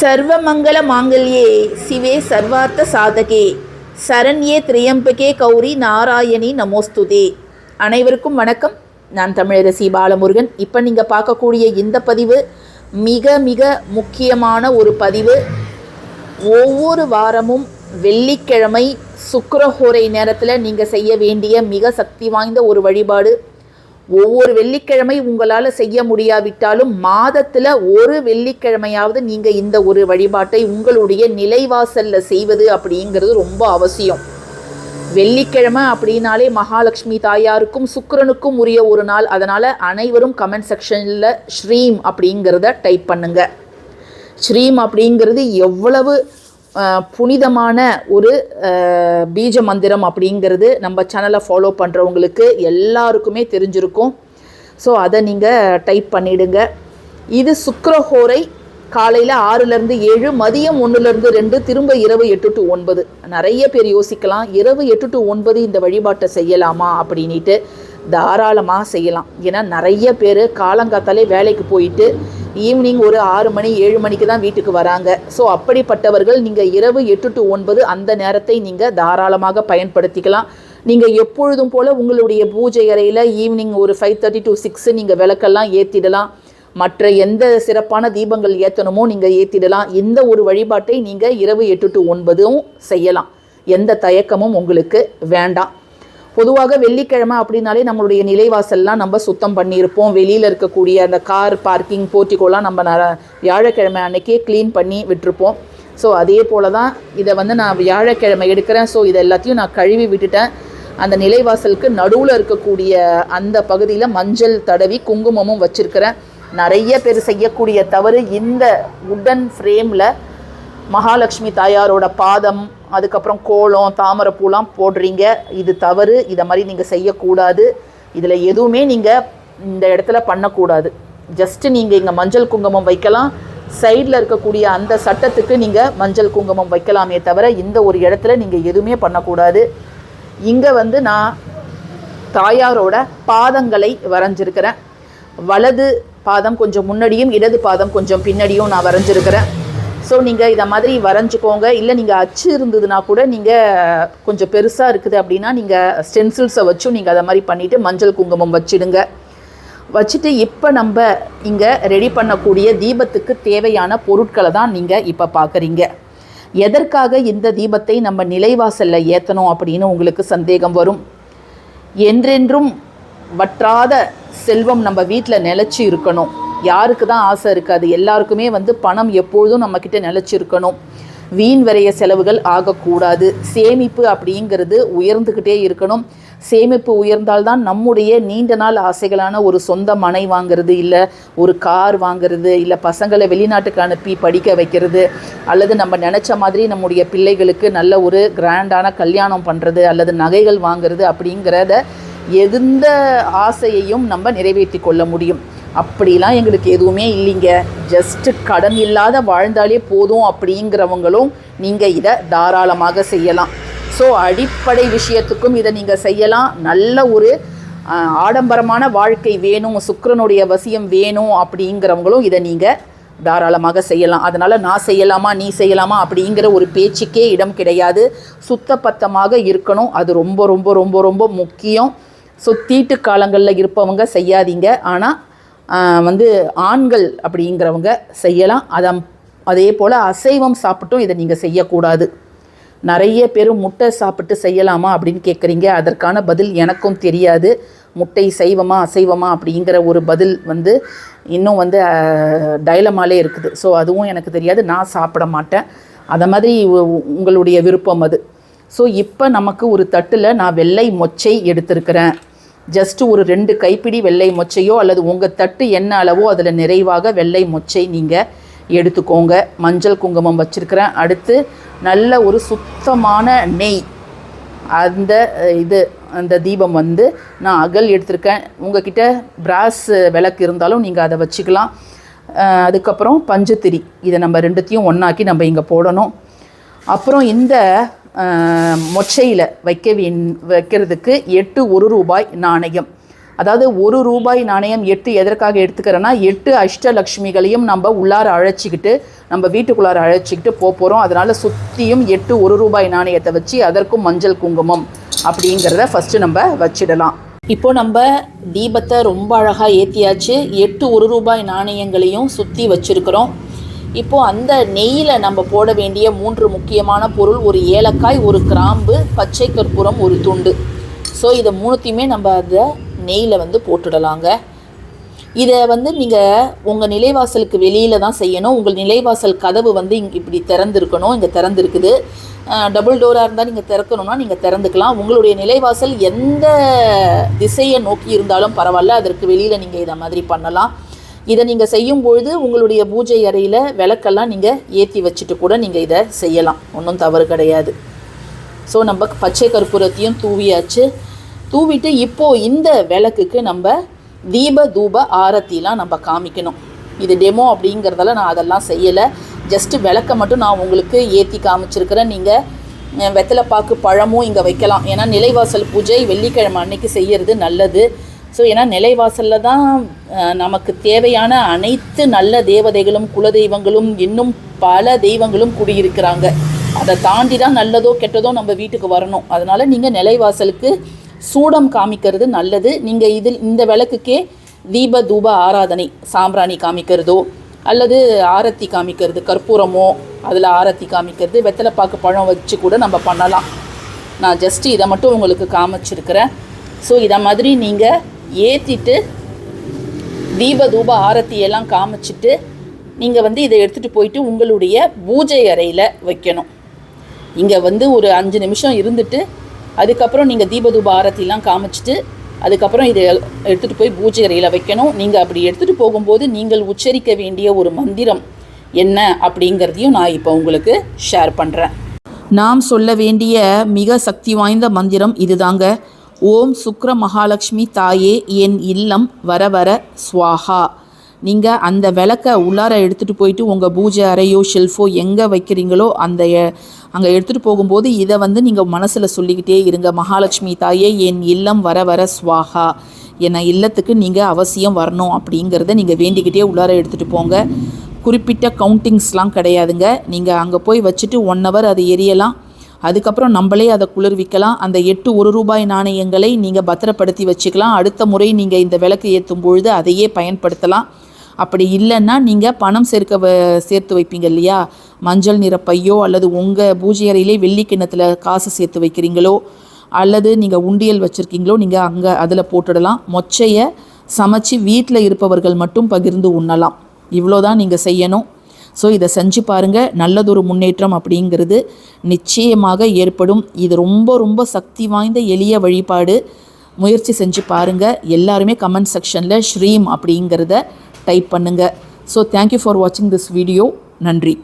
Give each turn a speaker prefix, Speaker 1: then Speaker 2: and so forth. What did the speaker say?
Speaker 1: சர்வமங்கள மாங்கல்யே சிவே சர்வார்த்த சாதகே சரண்யே திரியம்பகே கௌரி நாராயணி நமோஸ்துதே. அனைவருக்கும் வணக்கம். நான் தமிழரசி பாலமுருகன். இப்போ நீங்கள் பார்க்கக்கூடிய இந்த பதிவு மிக மிக முக்கியமான ஒரு பதிவு. ஒவ்வொரு வாரமும் வெள்ளிக்கிழமை சுக்கரஹோரை நேரத்தில் நீங்கள் செய்ய வேண்டிய மிக சக்தி வாய்ந்த ஒரு வழிபாடு. ஒவ்வொரு வெள்ளிக்கிழமை உங்களால் செய்ய முடியாவிட்டாலும் மாதத்தில் ஒரு வெள்ளிக்கிழமையாவது நீங்கள் இந்த ஒரு வழிபாட்டை உங்களுடைய நிலைவாசலில் செய்வது அப்படிங்கிறது ரொம்ப அவசியம். வெள்ளிக்கிழமை அப்படின்னாலே மகாலட்சுமி தாயாருக்கும் சுக்கிரனுக்கும் உரிய ஒரு நாள். அதனால் அனைவரும் கமெண்ட் செக்ஷனில் ஸ்ரீம் அப்படிங்கிறத டைப் பண்ணுங்க. ஸ்ரீம் அப்படிங்கிறது எவ்வளவு புனிதமான ஒரு பீஜ மந்திரம் அப்படிங்கிறது நம்ம சேனலை ஃபாலோ பண்ணுறவங்களுக்கு எல்லாருக்குமே தெரிஞ்சிருக்கும். ஸோ அதை நீங்கள் டைப் பண்ணிடுங்க. இது சுக்கரஹோரை காலையில் ஆறுலேருந்து ஏழு மதியம் ஒன்றுலேருந்து ரெண்டு திரும்ப இரவு எட்டு டு ஒன்பது. நிறைய பேர் யோசிக்கலாம் இரவு எட்டு டு ஒன்பது இந்த வழிபாட்டை செய்யலாமா அப்படின்ட்டு தாராளமாக செய்யலாம். ஏன்னா நிறைய பேர் காலங்காத்தாலே வேலைக்கு போயிட்டு ஈவினிங் ஒரு ஆறு மணி ஏழு மணிக்கு தான் வீட்டுக்கு வராங்க. ஸோ அப்படிப்பட்டவர்கள் நீங்கள் இரவு எட்டு டு ஒன்பது அந்த நேரத்தை நீங்கள் தாராளமாக பயன்படுத்திக்கலாம். நீங்கள் எப்பொழுதும் போல் உங்களுடைய பூஜை அறையில் ஈவினிங் ஒரு ஃபைவ் தேர்ட்டி டு சிக்ஸு நீங்கள் விளக்கெல்லாம் ஏற்றிடலாம் மற்ற எந்த சிறப்பான தீபங்கள் ஏற்றணுமோ நீங்கள் ஏற்றிடலாம் இந்த ஒரு வழிபாட்டை நீங்கள் இரவு எட்டு டு ஒன்பதும் செய்யலாம். எந்த தயக்கமும் உங்களுக்கு வேண்டாம். பொதுவாக வெள்ளிக்கிழமை அப்படின்னாலே நம்மளுடைய நிலைவாசல்லாம் நம்ம சுத்தம் பண்ணியிருப்போம். வெளியில் இருக்கக்கூடிய அந்த கார் பார்க்கிங் போர்ட்டிகோலாம் நம்ம ந வியாழக்கிழமை அன்னைக்கே க்ளீன் பண்ணி விட்டுருப்போம். ஸோ அதே போல தான் இதை வந்து நான் வியாழக்கிழமை எடுக்கிறேன். ஸோ இதை எல்லாத்தையும் நான் கழுவி விட்டுட்டேன். அந்த நிலைவாசலுக்கு நடுவில் இருக்கக்கூடிய அந்த பகுதியில் மஞ்சள் தடவி குங்குமமும் வச்சுருக்கிறேன். நிறைய பேர் செய்யக்கூடிய தவறு இந்த உடன் ஃப்ரேமில் மகாலட்சுமி தாயாரோட பாதம் அதுக்கப்புறம் கோலம் தாமரைப்பூலாம் போடுறீங்க. இது தவறு. இதை மாதிரி நீங்கள் செய்யக்கூடாது. இதில் எதுவுமே நீங்கள் இந்த இடத்துல பண்ணக்கூடாது. ஜஸ்ட்டு நீங்கள் இங்கே மஞ்சள் குங்குமம் வைக்கலாம். சைடில் இருக்கக்கூடிய அந்த சட்டத்துக்கு நீங்கள் மஞ்சள் குங்குமம் வைக்கலாமே தவிர இந்த ஒரு இடத்துல நீங்கள் எதுவுமே பண்ணக்கூடாது. இங்கே வந்து நான் தாயாரோட பாதங்களை வரைஞ்சிருக்கிறேன். வலது பாதம் கொஞ்சம் முன்னாடியும் இடது பாதம் கொஞ்சம் பின்னாடியும் நான் வரைஞ்சிருக்கிறேன். ஸோ நீங்கள் இதை மாதிரி வரைஞ்சிக்கோங்க. இல்லை நீங்கள் அச்சு இருந்ததுன்னா கூட நீங்கள் கொஞ்சம் பெருசாக இருக்குது அப்படின்னா நீங்கள் ஸ்டென்சில்ஸை வச்சும் நீங்கள் அதை மாதிரி பண்ணிவிட்டு மஞ்சள் குங்குமம் வச்சிடுங்க. வச்சுட்டு இப்போ நம்ம இங்கே ரெடி பண்ணக்கூடிய தீபத்துக்கு தேவையான பொருட்களை தான் நீங்கள் இப்போ பார்க்குறீங்க எதற்காக இந்த தீபத்தை நம்ம நிலைவாசலில் ஏற்றணும் அப்படின்னு உங்களுக்கு சந்தேகம் வரும். என்றென்றும் வற்றாத செல்வம் நம்ம வீட்டில் நிலச்சி இருக்கணும். யாருக்கு தான் ஆசை இருக்காது எல்லாருக்குமே வந்து பணம் எப்பொழுதும் நம்மக்கிட்ட நிலச்சிருக்கணும். வீண் விரைய செலவுகள் ஆகக்கூடாது. சேமிப்பு அப்படிங்கிறது உயர்ந்துக்கிட்டே இருக்கணும். சேமிப்பு உயர்ந்தால்தான் நம்முடைய நீண்ட நாள் ஆசைகளான ஒரு சொந்த மனை வாங்குறது இல்லை ஒரு கார் வாங்குறது இல்லை பசங்களை வெளிநாட்டுக்கு அனுப்பி படிக்க வைக்கிறது அல்லது நம்ம நினச்ச மாதிரி நம்முடைய பிள்ளைகளுக்கு நல்ல ஒரு கிராண்டான கல்யாணம் பண்ணுறது அல்லது நகைகள் வாங்குறது அப்படிங்கிறத எந்த ஆசையையும் நம்ம நிறைவேற்றி கொள்ள முடியும். அப்படிலாம் எங்களுக்கு எதுவுமே இல்லைங்க. ஜஸ்ட்டு கடன் இல்லாத வாழ்ந்தாலே போதும் அப்படிங்கிறவங்களும் நீங்கள் இதை தாராளமாக செய்யலாம். ஸோ அடிப்படை விஷயத்துக்கும் இதை நீங்கள் செய்யலாம். நல்ல ஒரு ஆடம்பரமான வாழ்க்கை வேணும் சுக்கிரனுடைய வசியம் வேணும் அப்படிங்கிறவங்களும் இதை நீங்கள் தாராளமாக செய்யலாம். அதனால் நான் செய்யலாமா நீ செய்யலாமா அப்படிங்கிற ஒரு பேச்சுக்கே இடம் கிடையாது. சுத்தபத்தமாக இருக்கணும். அது ரொம்ப ரொம்ப ரொம்ப ரொம்ப முக்கியம். ஸோ தீட்டு காலங்களில் இருப்பவங்க செய்யாதீங்க. ஆனால் வந்து ஆண்கள் அப்படிங்கிறவங்க செய்யலாம். அதை அதே போல் அசைவம் சாப்பிட்டும் இதை நீங்கள் செய்யக்கூடாது. நிறைய பேர் முட்டை சாப்பிட்டு செய்யலாமா அப்படின்னு கேட்குறீங்க அதற்கான பதில் எனக்கும் தெரியாது. முட்டை சைவமா அசைவமா அப்படிங்கிற ஒரு பதில் வந்து இன்னும் வந்து டைலமாலே இருக்குது. ஸோ அதுவும் எனக்கு தெரியாது. நான் சாப்பிட மாட்டேன். அதை மாதிரி உ- உங்களுடைய விருப்பம் அது. ஸோ இப்போ நமக்கு ஒரு தட்டில் நான் வெள்ளை மொச்சை எடுத்திருக்கிறேன். ஜஸ்ட்டு ஒரு ரெண்டு கைப்பிடி வெள்ளை மொச்சையோ அல்லது உங்கள் தட்டு என்ன அளவோ அதில் நிறைவாக வெள்ளை மொச்சை நீங்கள் எடுத்துக்கோங்க. மஞ்சள் குங்குமம் வச்சுருக்கிறேன். அடுத்து நல்ல ஒரு சுத்தமான நெய். அந்த இது அந்த தீபம் வந்து நான் அகல் எடுத்திருக்கேன். உங்ககிட்ட பிராஸ் விளக்கு இருந்தாலும் நீங்கள் அதை வச்சுக்கலாம். அதுக்கப்புறம் பஞ்சுத்திரி. இதை நம்ம ரெண்டுத்தையும் ஒன்றாக்கி நம்ம இங்கே போடணும். அப்புறம் இந்த மொச்சையில் வைக்க வேண் வைக்கிறதுக்கு எட்டு ஒரு ரூபாய் நாணயம். அதாவது ஒரு ரூபாய் நாணயம் எட்டு எதற்காக எடுத்துக்கிறேன்னா எட்டு அஷ்டலக்ஷ்மிகளையும் நம்ம உள்ளார அழைச்சிக்கிட்டு நம்ம வீட்டுக்குள்ளார அழைச்சிக்கிட்டு போக போகிறோம் அதனால் சுற்றியும் எட்டு ஒரு ரூபாய் நாணயத்தை வச்சு அதற்கும் மஞ்சள் குங்குமம் அப்படிங்கிறத ஃபஸ்ட்டு நம்ம வச்சிடலாம். இப்போ நம்ம தீபத்தை ரொம்ப அழகாக ஏற்றியாச்சு எட்டு ஒரு ரூபாய் நாணயங்களையும் சுற்றி வச்சுருக்கிறோம். இப்போது அந்த நெய்யில் நம்ம போட வேண்டிய மூன்று முக்கியமான பொருள் ஒரு ஏலக்காய் ஒரு கிராம்பு பச்சை கற்பூரம் ஒரு துண்டு. ஸோ இதை மூணுத்தையுமே நம்ம அதை நெய்யில் வந்து போட்டுடலாங்க. இதை வந்து நீங்கள் உங்கள் நிலைவாசலுக்கு வெளியில் தான் செய்யணும். உங்கள் நிலைவாசல் கதவு வந்து இங்கே இப்படி திறந்துருக்கணும். இங்கே திறந்துருக்குது. டபுள் டோராக இருந்தால் நீங்கள் திறக்கணும்னா நீங்கள் திறந்துக்கலாம். உங்களுடைய நிலைவாசல் எந்த திசையை நோக்கி இருந்தாலும் பரவாயில்ல. அதற்கு வெளியில் நீங்கள் இதை மாதிரி பண்ணலாம். இதை நீங்கள் செய்யும் பொழுது உங்களுடைய பூஜை அறையில் விளக்கெல்லாம் நீங்கள் ஏற்றி வச்சுட்டு கூட நீங்கள் இதை செய்யலாம். ஒன்றும் தவறு கிடையாது. ஸோ நம்ம பச்சை கற்பூரத்தையும் தூவியாச்சு. தூவிட்டு இப்போது இந்த விளக்குக்கு நம்ம தீப தூப ஆரத்திலாம் நம்ம காமிக்கணும். இது டெமோ அப்படிங்கிறதால நான் அதெல்லாம் செய்யலை. ஜஸ்ட்டு விளக்க மட்டும் நான் உங்களுக்கு ஏற்றி காமிச்சிருக்கிறேன். நீங்கள் வெத்தலை பாக்கு பழமும் இங்கே வைக்கலாம். ஏன்னா நிலைவாசல் பூஜை வெள்ளிக்கிழமை அன்னைக்கு செய்கிறது நல்லது. ஸோ ஏன்னா நிலைவாசலில் தான் நமக்கு தேவையான அனைத்து நல்ல தேவதைகளும் குலதெய்வங்களும் இன்னும் பல தெய்வங்களும் குடியிருக்கிறாங்க. அதை தாண்டி தான் நல்லதோ கெட்டதோ நம்ம வீட்டுக்கு வரணும். அதனால் நீங்கள் நிலைவாசலுக்கு சூடம் காமிக்கிறது நல்லது. நீங்கள் இதில் இந்த விளக்குக்கே தீப தூப ஆராதனை சாம்பிராணி காமிக்கிறதோ அல்லது ஆரத்தி காமிக்கிறது கற்பூரமோ அதில் ஆரத்தி காமிக்கிறது வெத்தலைப்பாக்கு பழம் வச்சு கூட நம்ம பண்ணலாம். நான் ஜஸ்ட்டு இதை மட்டும் உங்களுக்கு காமிச்சிருக்கிறேன். ஸோ இதை மாதிரி நீங்கள் ஏற்றிட்டு தீப தூப ஆரத்தி எல்லாம் காமிச்சிட்டு நீங்கள் வந்து இதை எடுத்துகிட்டு போயிட்டு உங்களுடைய பூஜை அறையில் வைக்கணும். இங்கே வந்து ஒரு அஞ்சு நிமிஷம் இருந்துட்டு அதுக்கப்புறம் நீங்கள் தீபதூப ஆரத்திலாம் காமிச்சிட்டு அதுக்கப்புறம் இதை எடுத்துகிட்டு போய் பூஜை அறையில் வைக்கணும். நீங்கள் அப்படி எடுத்துகிட்டு போகும்போது நீங்கள் உச்சரிக்க வேண்டிய ஒரு மந்திரம் என்ன அப்படிங்கிறதையும் நான் இப்போ உங்களுக்கு ஷேர் பண்ணுறேன் நாம் சொல்ல வேண்டிய மிக சக்தி வாய்ந்த மந்திரம் இதுதாங்க. ஓம் சுக்ர மகாலட்சுமி தாயே என் இல்லம் வர வர ஸ்வாஹா நீங்கள் அந்த விளக்கை உள்ளார எடுத்துகிட்டு போயிட்டு உங்கள் பூஜை அறையோ ஷெல்ஃபோ எங்கே வைக்கிறீங்களோ அந்த அங்கே எடுத்துகிட்டு போகும்போது இதை வந்து நீங்கள் மனசில் சொல்லிக்கிட்டே இருங்க. மகாலட்சுமி தாயே என் இல்லம் வர வர சுவாகா. என் இல்லத்துக்கு நீங்கள் அவசியம் வரணும் அப்படிங்கிறத நீங்கள் வேண்டிக்கிட்டே உள்ளார எடுத்துகிட்டு போங்க. குறிப்பிட்ட கவுண்டிங்ஸ்லாம் கிடையாதுங்க. நீங்கள் அங்கே போய் வச்சுட்டு ஒன் ஹவர் அது எரியலாம். அதுக்கப்புறம் நம்மளே அதை குளிர்விக்கலாம். அந்த எட்டு ஒரு ரூபாய் நாணயங்களை நீங்கள் பத்திரப்படுத்தி வச்சுக்கலாம். அடுத்த முறை நீங்கள் இந்த விளக்கு ஏற்றும் பொழுது அதையே பயன்படுத்தலாம். அப்படி இல்லைன்னா நீங்கள் பணம் சேர்க்க வ- சேர்த்து வைப்பீங்க இல்லையா? மஞ்சள் நிற பையோ அல்லது உங்கள் பூஜை அறையிலே வெள்ளி கிண்ணத்தில் காசு சேர்த்து வைக்கிறீங்களோ? அல்லது நீங்கள் உண்டியல் வச்சுருக்கீங்களோ? நீங்கள் அங்கே அதில் போட்டுடலாம். மொச்சையை சமைச்சு வீட்டில் இருப்பவர்கள் மட்டும் பகிர்ந்து உண்ணலாம். இவ்வளோதான் நீங்கள் செய்யணும். ஸோ இதை செஞ்சு பாருங்கள் நல்லதொரு முன்னேற்றம் அப்படிங்கிறது நிச்சயமாக ஏற்படும். இது ரொம்ப ரொம்ப சக்தி வாய்ந்த எளிய வழிபாடு. முயற்சி செஞ்சு பாருங்கள் எல்லாருமே கமெண்ட் செக்ஷனில் ஸ்ரீம் அப்படிங்கிறத டைப் பண்ணுங்கள் ஸோ தேங்க்யூ ஃபார் வாட்சிங் திஸ் வீடியோ நன்றி.